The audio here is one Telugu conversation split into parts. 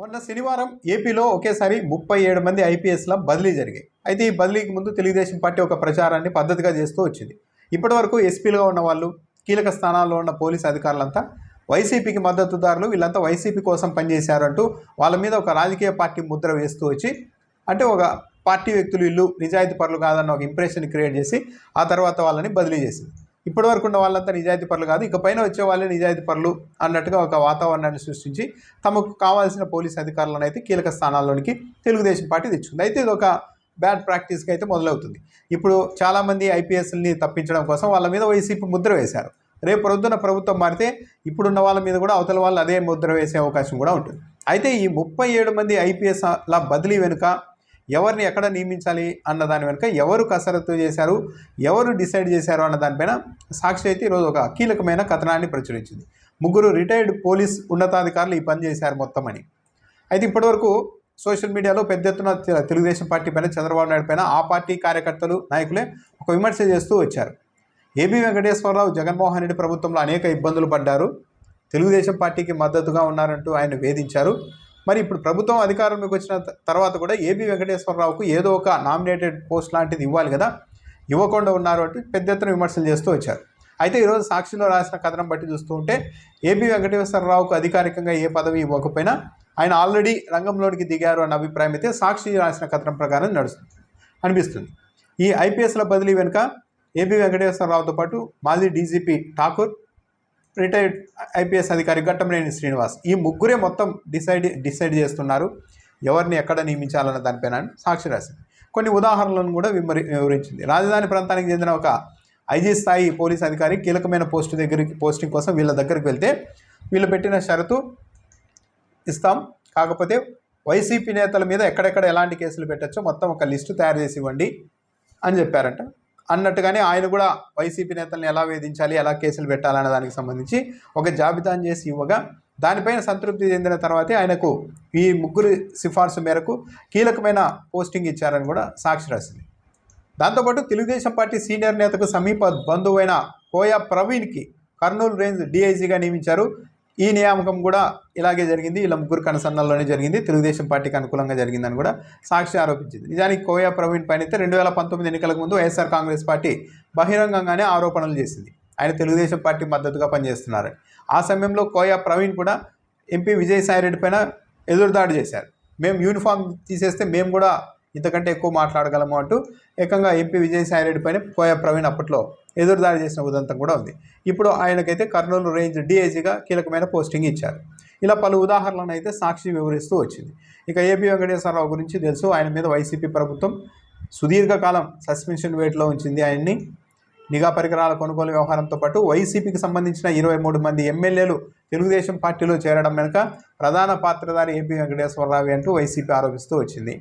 మొన్న శనివారం ఏపీలో ఒకేసారి ముప్పై ఏడు మంది ఐపీఎస్ల బదిలీ జరిగాయి. అయితే ఈ బదిలీకి ముందు తెలుగుదేశం పార్టీ ఒక ప్రచారాన్ని పద్ధతిగా చేస్తూ వచ్చింది. ఇప్పటివరకు ఎస్పీలుగా ఉన్న వాళ్ళు కీలక స్థానాల్లో ఉన్న పోలీస్ అధికారులంతా వైసీపీకి మద్దతుదారులు వీళ్ళంతా వైసీపీ కోసం పనిచేశారు అంటూ వాళ్ళ మీద ఒక రాజకీయ పార్టీ ముద్ర వేస్తూ వచ్చి అంటే ఒక పార్టీ వ్యక్తులు ఇల్లు నిజాయితీ పరులు కాదన్న ఒక ఇంప్రెషన్ క్రియేట్ చేసి ఆ తర్వాత వాళ్ళని బదిలీ చేసింది. ఇప్పటి వరకు ఉన్న వాళ్ళంతా నిజాయితీ పరులు కాదు. ఇక పైన వచ్చే వాళ్ళే నిజాయితీ పరులు అన్నట్టుగా ఒక వాతావరణాన్ని సృష్టించి తమకు కావాల్సిన పోలీస్ అధికారులను అయితే కీలక స్థానాల్లోనికి తెలుగుదేశం పార్టీ తెచ్చుకుంది. అయితే ఇది ఒక బ్యాడ్ ప్రాక్టీస్కి అయితే మొదలవుతుంది. ఇప్పుడు చాలామంది ఐపీఎస్ని తప్పించడం కోసం వాళ్ళ మీద వైసీపీ ముద్ర వేశారు. రేపు ప్రొద్దున ప్రభుత్వం మారితే ఇప్పుడున్న వాళ్ళ మీద కూడా అవతల వాళ్ళు అదే ముద్ర వేసే అవకాశం కూడా ఉంటుంది. అయితే ఈ ముప్పై ఏడు మంది ఐపీఎస్ల బదిలీ వెనుక ఎవరిని ఎక్కడ నియమించాలి అన్న దాని వెనుక ఎవరు కసరత్తు చేశారు ఎవరు డిసైడ్ చేశారు అన్న దానిపైన సాక్షి అయితే ఈరోజు ఒక కీలకమైన కథనాన్ని ప్రచురించింది. ముగ్గురు రిటైర్డ్ పోలీస్ ఉన్నతాధికారులు ఈ పని చేశారు మొత్తం అని. అయితే ఇప్పటివరకు సోషల్ మీడియాలో పెద్ద ఎత్తున తెలుగుదేశం పార్టీ పైన చంద్రబాబు నాయుడు పైన ఆ పార్టీ కార్యకర్తలు నాయకులే ఒక విమర్శ చేస్తూ వచ్చారు. ఏబి వెంకటేశ్వరరావు జగన్మోహన్ రెడ్డి ప్రభుత్వంలో అనేక ఇబ్బందులు పడ్డారు. తెలుగుదేశం పార్టీకి మద్దతుగా ఉన్నారంటూ ఆయన వేధించారు. మరి ఇప్పుడు ప్రభుత్వం అధికారంలోకి వచ్చిన తర్వాత కూడా ఏబి వెంకటేశ్వరరావుకు ఏదో ఒక నామినేటెడ్ పోస్ట్ లాంటిది ఇవ్వాలి కదా? ఇవ్వకుండా ఉన్నారు అంటే పెద్ద ఎత్తున విమర్శలు చేస్తూ వచ్చారు. అయితే ఈరోజు సాక్షిలో రాసిన కథనం బట్టి చూస్తూ ఉంటే ఏబి వెంకటేశ్వరరావుకు అధికారికంగా ఏ పదవి ఇవ్వకపోయినా ఆయన ఆల్రెడీ రంగంలోనికి దిగారు అన్న అభిప్రాయం అయితే సాక్షి రాసిన కథనం ప్రకారం నడుస్తుంది అనిపిస్తుంది. ఈ ఐపీఎస్ల బదిలీ వెనుక ఏబి వెంకటేశ్వరరావుతో పాటు మాజీ డీజీపీ ఠాకూర్ రిటైర్డ్ ఐపీఎస్ అధికారి ఘట్టమనేని శ్రీనివాస్ ఈ ముగ్గురే మొత్తం డిసైడ్ డిసైడ్ చేస్తున్నారు. ఎవరిని ఎక్కడ నియమించాలన్న దానిపైన అని సాక్షి రాసింది. కొన్ని ఉదాహరణలను కూడా వివరి వివరించింది. రాజధాని ప్రాంతానికి చెందిన ఒక ఐజీ స్థాయి పోలీస్ అధికారి కీలకమైన పోస్టు దగ్గరికి పోస్టింగ్ కోసం వీళ్ళ దగ్గరికి వెళ్తే వీళ్ళు పెట్టిన షరతు ఇస్తాం. కాకపోతే వైసీపీ నేతల మీద ఎక్కడెక్కడ ఎలాంటి కేసులు పెట్టచ్చో మొత్తం ఒక లిస్టు తయారు చేసి ఇవ్వండి అని చెప్పారంట. అన్నట్టుగానే ఆయన కూడా వైసీపీ నేతల్ని ఎలా వేధించాలి ఎలా కేసులు పెట్టాలనే దానికి సంబంధించి ఒక జాబితాను చేసి ఇవ్వగా దానిపైన సంతృప్తి చెందిన తర్వాతే ఆయనకు ఈ ముగ్గురు సిఫార్సు మేరకు కీలకమైన పోస్టింగ్ ఇచ్చారని కూడా సాక్షి రాసింది. దాంతోపాటు తెలుగుదేశం పార్టీ సీనియర్ నేతకు సమీప బంధువైన కోయా ప్రవీణ్కి కర్నూలు రేంజ్ డీఐజీగా నియమించారు. ఈ నియామకం కూడా ఇలాగే జరిగింది. ఇలా ముగ్గురు కనసన్నల్లోనే జరిగింది. తెలుగుదేశం పార్టీకి అనుకూలంగా జరిగిందని కూడా సాక్షి ఆరోపించింది. నిజానికి కోయా ప్రవీణ్ పైన అయితే రెండు వేల పంతొమ్మిది ఎన్నికలకు ముందు వైఎస్ఆర్ కాంగ్రెస్ పార్టీ బహిరంగంగానే ఆరోపణలు చేసింది. ఆయన తెలుగుదేశం పార్టీ మద్దతుగా పనిచేస్తున్నారు ఆ సమయంలో కోయా ప్రవీణ్ కూడా ఎంపీ విజయసాయిరెడ్డి పైన ఎదురుదాడి చేశారు. మేము యూనిఫామ్ తీసేస్తే మేము కూడా ఇంతకంటే ఎక్కువ మాట్లాడగలము అంటూ ఏకంగా ఎంపీ విజయసాయిరెడ్డి పైన కోయ ప్రవీణ్ అప్పట్లో ఎదురుదాడి చేసిన ఉదంతం కూడా ఉంది. ఇప్పుడు ఆయనకైతే కర్నూలు రేంజ్ డిఐజీగా కీలకమైన పోస్టింగ్ ఇచ్చారు. ఇలా పలు ఉదాహరణలను అయితే సాక్షి వివరిస్తూ వచ్చింది. ఇక ఏపీ వెంకటేశ్వరరావు గురించి తెలుసు. ఆయన మీద వైసీపీ ప్రభుత్వం సుదీర్ఘకాలం సస్పెన్షన్ వేట్లో ఉంచింది ఆయన్ని. నిఘా పరికరాల కొనుగోలు వ్యవహారంతో పాటు వైసీపీకి సంబంధించిన ఇరవై మూడు మంది ఎమ్మెల్యేలు తెలుగుదేశం పార్టీలో చేరడం వెనుక ప్రధాన పాత్రధారి ఏపీ వెంకటేశ్వరరావు అంటూ వైసీపీ ఆరోపిస్తూ వచ్చింది.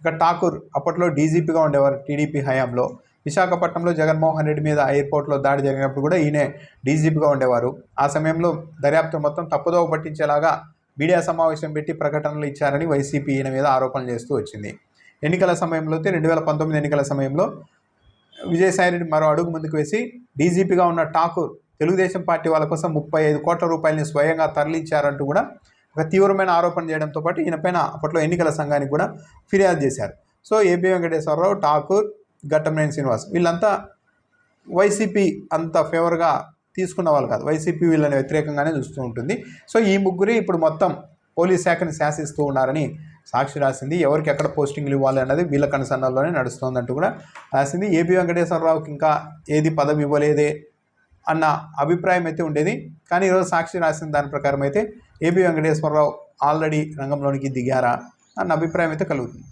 ఇక ఠాకూర్ అప్పట్లో డీజీపీగా ఉండేవారు టీడీపీ హయాంలో. విశాఖపట్నంలో జగన్మోహన్ రెడ్డి మీద ఎయిర్పోర్ట్లో దాడి జరిగినప్పుడు కూడా ఈయనే డీజీపీగా ఉండేవారు. ఆ సమయంలో దర్యాప్తు మొత్తం తప్పుదోవ పట్టించేలాగా మీడియా సమావేశం పెట్టి ప్రకటనలు ఇచ్చారని వైసీపీ ఈయన మీద ఆరోపణలు చేస్తూ వచ్చింది. ఎన్నికల సమయంలో అయితే రెండు వేల పంతొమ్మిది ఎన్నికల సమయంలో విజయసాయిరెడ్డి మరో అడుగు ముందుకు వేసి డీజీపీగా ఉన్న ఠాకూర్ తెలుగుదేశం పార్టీ వాళ్ళ కోసం ముప్పై ఐదు కోట్ల రూపాయలని స్వయంగా తరలించారంటూ కూడా ఒక తీవ్రమైన ఆరోపణ చేయడంతో పాటు ఈయనపైన అప్పట్లో ఎన్నికల సంఘానికి కూడా ఫిర్యాదు చేశారు. సో ఏపీ వెంకటేశ్వరరావు ఠాకూర్ ఘట్టమనేని శ్రీనివాస్ వీళ్ళంతా వైసీపీ అంత ఫేవర్గా తీసుకున్న వాళ్ళు కాదు. వైసీపీ వీళ్ళని వ్యతిరేకంగానే చూస్తూ ఉంటుంది. సో ఈ ముగ్గురే ఇప్పుడు మొత్తం పోలీస్ శాఖని శాసిస్తూ ఉన్నారని సాక్షి రాసింది. ఎవరికి ఎక్కడ పోస్టింగ్లు ఇవ్వాలి అన్నది వీళ్ళ కనసన్నల్లోనే నడుస్తోందంటూ కూడా రాసింది. ఏపీ వెంకటేశ్వరరావుకి ఇంకా ఏది పదవి ఇవ్వలేదే అన్న అభిప్రాయం అయితే ఉండేది. కానీ ఈరోజు సాక్షి రాసిన దాని ప్రకారం అయితే ఏపీ వెంకటేశ్వరరావు ఆల్రెడీ రంగంలోనికి దిగారా అన్న అభిప్రాయం అయితే కలుగుతుంది.